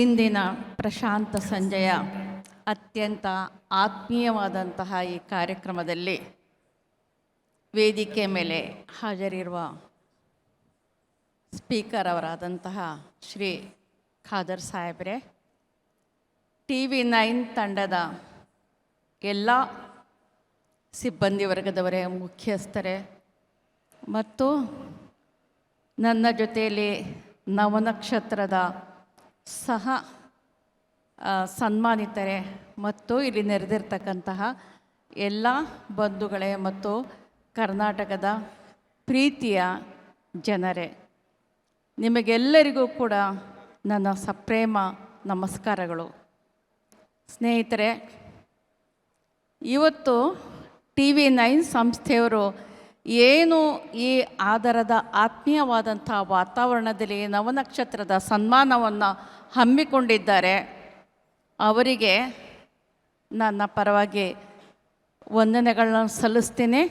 ಇಂದಿನ ಪ್ರಶಾಂತ ಸಂಜೆಯ ಅತ್ಯಂತ ಆತ್ಮೀಯವಾದಂತಹ ಈ ಕಾರ್ಯಕ್ರಮದಲ್ಲಿ ವೇದಿಕೆ ಮೇಲೆ ಹಾಜರಿರುವ ಸ್ಪೀಕರ್ ಅವರಾದಂತಹ ಶ್ರೀ ಖಾದರ್ ಸಾಹೇಬ್ರೆ ಟಿ ವಿ ನೈನ್ ತಂಡದ ಎಲ್ಲ ಸಿಬ್ಬಂದಿ ವರ್ಗದವರೇ, ಮುಖ್ಯಸ್ಥರೇ, ಮತ್ತು ನನ್ನ ಜೊತೆಯಲ್ಲಿ ನವನಕ್ಷತ್ರದ ಸಹ ಸನ್ಮಾನಿತರೆ ಮತ್ತು ಇಲ್ಲಿ ನೆರೆದಿರ್ತಕ್ಕಂತಹ ಎಲ್ಲ ಬಂಧುಗಳೇ ಮತ್ತು ಕರ್ನಾಟಕದ ಪ್ರೀತಿಯ ಜನರೇ, ನಿಮಗೆಲ್ಲರಿಗೂ ಕೂಡ ನನ್ನ ಸಪ್ರೇಮ ನಮಸ್ಕಾರಗಳು. ಸ್ನೇಹಿತರೆ, ಇವತ್ತು ಟಿ ವಿ ನೈನ್ ಸಂಸ್ಥೆಯವರು ಏನು ಈ ಆಧಾರದ ಆತ್ಮೀಯವಾದಂಥ ವಾತಾವರಣದಲ್ಲಿ ನವನಕ್ಷತ್ರದ ಸನ್ಮಾನವನ್ನು ಹಮ್ಮಿಕೊಂಡಿದ್ದಾರೆ, ಅವರಿಗೆ ನನ್ನ ಪರವಾಗಿ ವಂದನೆಗಳನ್ನು ಸಲ್ಲಿಸ್ತೀನಿ.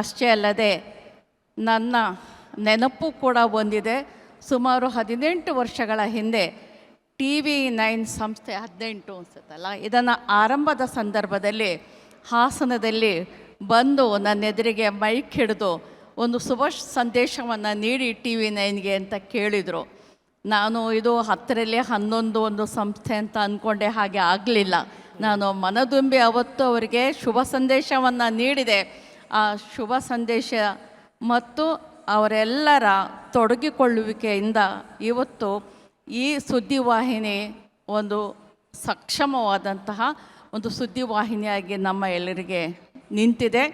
ಅಷ್ಟೇ ಅಲ್ಲದೆ ನನ್ನ ನೆನಪು ಕೂಡ ಹೊಂದಿದೆ ಸುಮಾರು ಹದಿನೆಂಟು ವರ್ಷಗಳ ಹಿಂದೆ ಟಿ ವಿ ನೈನ್ ಸಂಸ್ಥೆ ಹದಿನೆಂಟು ಅನ್ಸುತ್ತಲ್ಲ, ಇದನ್ನು ಆರಂಭದ ಸಂದರ್ಭದಲ್ಲಿ ಹಾಸನದಲ್ಲಿ ಬಂದು ನನ್ನ ಎದುರಿಗೆ ಮೈಕ್ ಹಿಡಿದು ಒಂದು ಶುಭ ಸಂದೇಶವನ್ನು ನೀಡಿ ಟಿ ವಿ ನೈನ್ಗೆ ಅಂತ ಕೇಳಿದರು. ನಾನು ಇದು ಹತ್ತರಲ್ಲಿ ಹನ್ನೊಂದು ಒಂದು ಸಂಸ್ಥೆ ಅಂತ ಅಂದ್ಕೊಂಡೆ ಹಾಗೆ ಆಗಲಿಲ್ಲ. ನಾನು ಮನದುಂಬಿ ಅವತ್ತು ಅವರಿಗೆ ಶುಭ ಸಂದೇಶವನ್ನು ನೀಡಿದೆ. ಆ ಶುಭ ಸಂದೇಶ ಮತ್ತು ಅವರೆಲ್ಲರ ತೊಡಗಿಕೊಳ್ಳುವಿಕೆಯಿಂದ ಇವತ್ತು ಈ ಸುದ್ದಿವಾಹಿನಿ ಒಂದು ಸಕ್ಷಮವಾದಂತಹ ಒಂದು ಸುದ್ದಿವಾಹಿನಿಯಾಗಿ ನಮ್ಮ ಎಲ್ಲರಿಗೆ ನಿಂತಿದೆ.